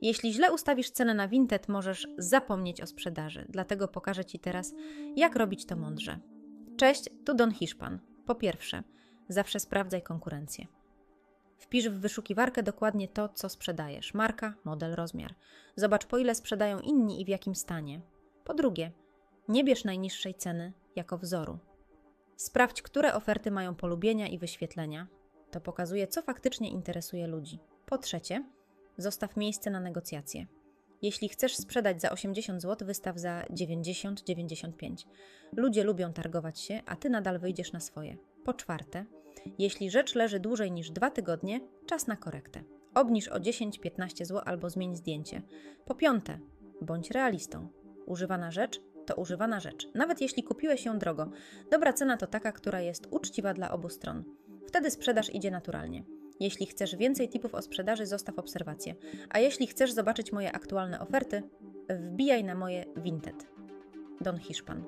Jeśli źle ustawisz cenę na Vinted, możesz zapomnieć o sprzedaży. Dlatego pokażę Ci teraz, jak robić to mądrze. Cześć, tu Don Hiszpan. Po pierwsze, zawsze sprawdzaj konkurencję. Wpisz w wyszukiwarkę dokładnie to, co sprzedajesz marka, model, rozmiar. Zobacz, po ile sprzedają inni i w jakim stanie. Po drugie, nie bierz najniższej ceny jako wzoru. Sprawdź, które oferty mają polubienia i wyświetlenia. To pokazuje, co faktycznie interesuje ludzi. Po trzecie, zostaw miejsce na negocjacje. Jeśli chcesz sprzedać za 80 zł, wystaw za 90-95. Ludzie lubią targować się, a ty nadal wyjdziesz na swoje. Po czwarte, jeśli rzecz leży dłużej niż dwa tygodnie, czas na korektę. Obniż o 10-15 zł albo zmień zdjęcie. Po piąte, bądź realistą. Używana rzecz to używana rzecz. Nawet jeśli kupiłeś ją drogo, dobra cena to taka, która jest uczciwa dla obu stron. Wtedy sprzedaż idzie naturalnie. Jeśli chcesz więcej tipów o sprzedaży, zostaw obserwację. A jeśli chcesz zobaczyć moje aktualne oferty, wbijaj na moje Vinted. Don Hiszpan.